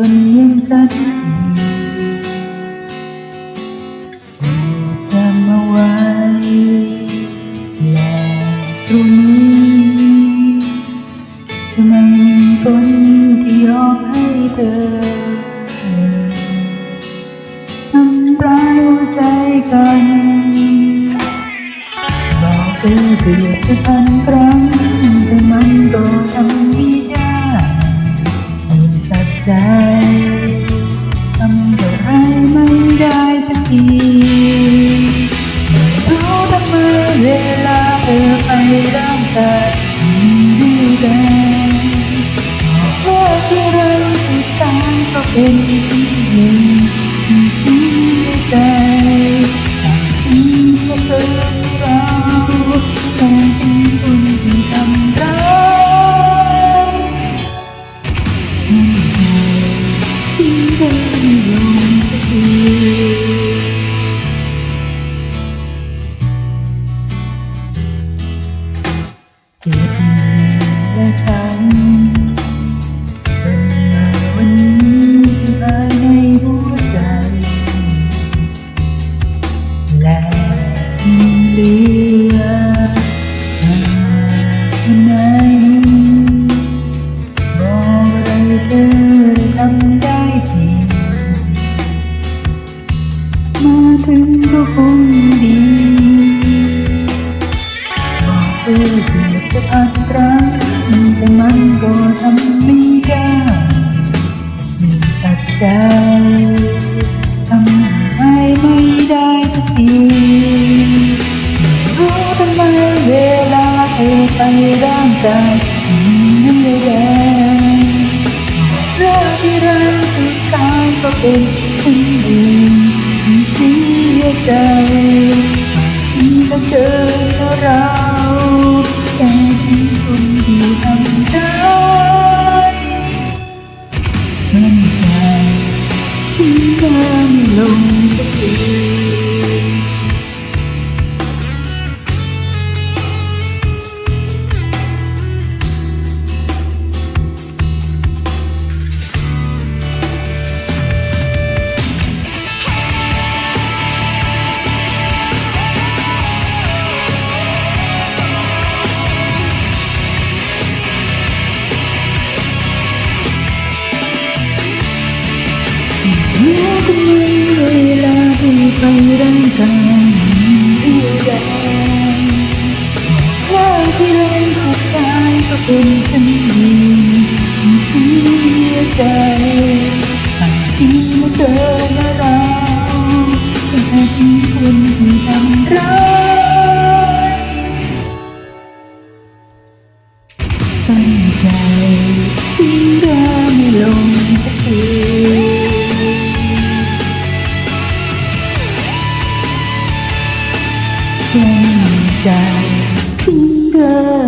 สักทีโปรดจำเอาไว้และตรงนี้จะไม่มีคนที่ยอมให้เธอทำร้ายหัวใจกันบอกเธอเกือบจะพันครั้งแต่มันก็า เหลือหากไหนบอกอะไรเธอ ร่ากายมันไม่แรงเรื่องที่รักสุดท้ายก็เป็นฉันเองที่เสียใจที่ต้องเจอเราแต่ที่คนที่ทำร้มันใจที่เดินลงสักทีเมื่อคุณมีเวลาที่ไปร่างกทีายก็เป็นฉันเองที่เสียใจหากที่มาเจอและเราแต่ที่คนที่ทำร้ายตั้งใจ ใจที่เธอไม่ลงสัก